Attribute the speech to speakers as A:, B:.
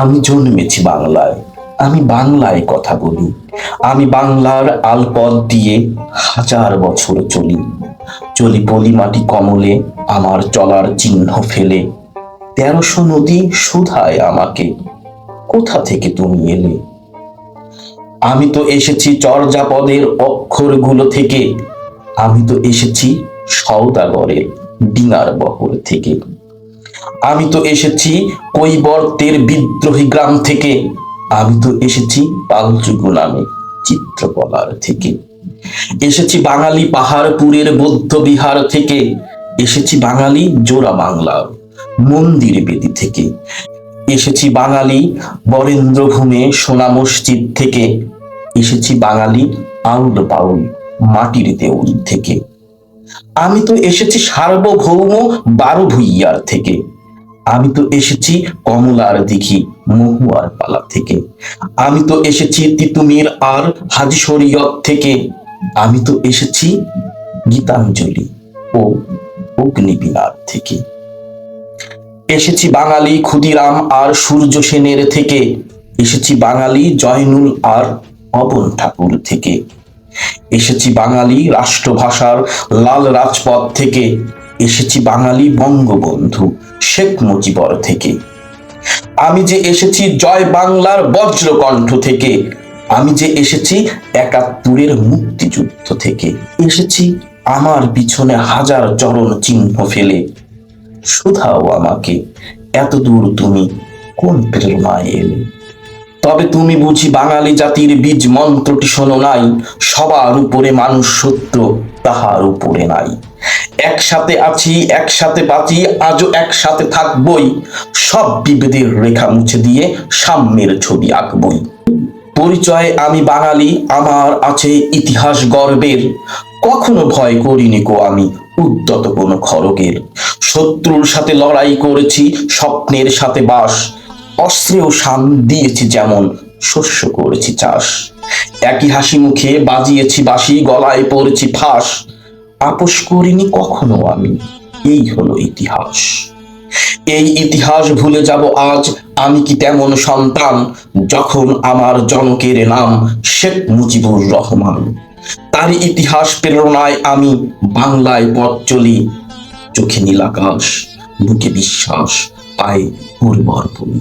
A: আমি জন্মেছি বাংলায়, আমি বাংলায় কথা বলি, আমি বাংলার আলপথ দিয়ে হাজার বছর চলি চলি পলি মাটি কমলে, আমার চলার চিহ্ন ফেলে, তেরোশো নদী শুধায় আমাকে, কোথা থেকে তুমি এলে? আমি তো এসেছি চর্যাপদের অক্ষরগুলো থেকে, আমি তো এসেছি সৌদাগরের ডিঙার বহর থেকে। আমি তো এসেছি কৈবর্তের বিদ্রোহী গ্রাম থেকে। আমি তো এসেছি পালযুগ নামে চিত্রকলার থেকে। এসেছি বাঙালি পাহাড়পুরের বৌদ্ধ বিহার থেকে। এসেছি বাঙালি জোড়া বাংলার মন্দির বেদি থেকে। এসেছি বাঙালি বরেন্দ্রভূমে সোনা মসজিদ থেকে। এসেছি বাঙালি আউল বাউল মাটির দেউল থেকে। আমি তো এসেছি সার্বভৌম বারো ভুইয়ার থেকে। আমি তো এসেছি কমলার দিঘি, মহুয়ার পালা থেকে। আমি তো এসেছি তিতুমির আর হাজি শরীয়ত থেকে। আমি তো এসেছি গীতাঞ্জলি ও অগ্নিবীণার থেকে। এসেছি বাঙালি ক্ষুদিরাম আর সূর্য সেনের থেকে। এসেছি বাঙালি জয়নুল আর অবন ঠাকুর থেকে। এসেছি বাঙালি রাষ্ট্রভাষার লাল রাজপথ থেকে। এসেছি বাঙালি বঙ্গবন্ধু শেখ মুজিবর থেকে। আমি যে এসেছি জয় বাংলার বজ্রকণ্ঠ থেকে। আমি যে এসেছি একাত্তরের মুক্তিযুদ্ধ থেকে। এসেছি আমার পিছনে হাজার চরণ চিহ্ন ফেলে। শুধাও আমাকে এত দূর তুমি কোন প্রেরণায় এলে? তবে তুমি বুঝি বাঙালি জাতির বীজ মন্ত্রটি শোনো নাই, সবার উপরে মানুষ সত্য তাহার উপরে নাই। একসাথে আছি, একসাথে বাঁচি, আজও একসাথে থাকবই, সব বিভেদের রেখা মুছে দিয়ে সাম্যের ছবি আঁকবই। পরিচয়ে আমি বাঙালি, আমার আছে ইতিহাস গর্বের, কখনো ভয় করিনি কো আমি উদ্যত কোনো খড়গের। শত্রুর সাথে লড়াই করেছি, স্বপ্নের সাথে বাস অস্ত্রেও সাম দিয়েছি যেমন শস্য করেছি চাষ। একই হাসি মুখে বাজিয়েছি বাসি গলায় পড়েছি ফাঁস। আপোষ করিনি কখনো আমি, এই হলো ইতিহাস। এই ইতিহাস ভুলে যাব আজ, আমি কি তেমন সন্তান? যখন আমার জনকের নাম শেখ মুজিবুর রহমান। তার ইতিহাস প্রেরণায় আমি বাংলায় পথ চলি, চোখে নীলাকাশ বুকে বিশ্বাস, পায়ে উর্বর ভূমি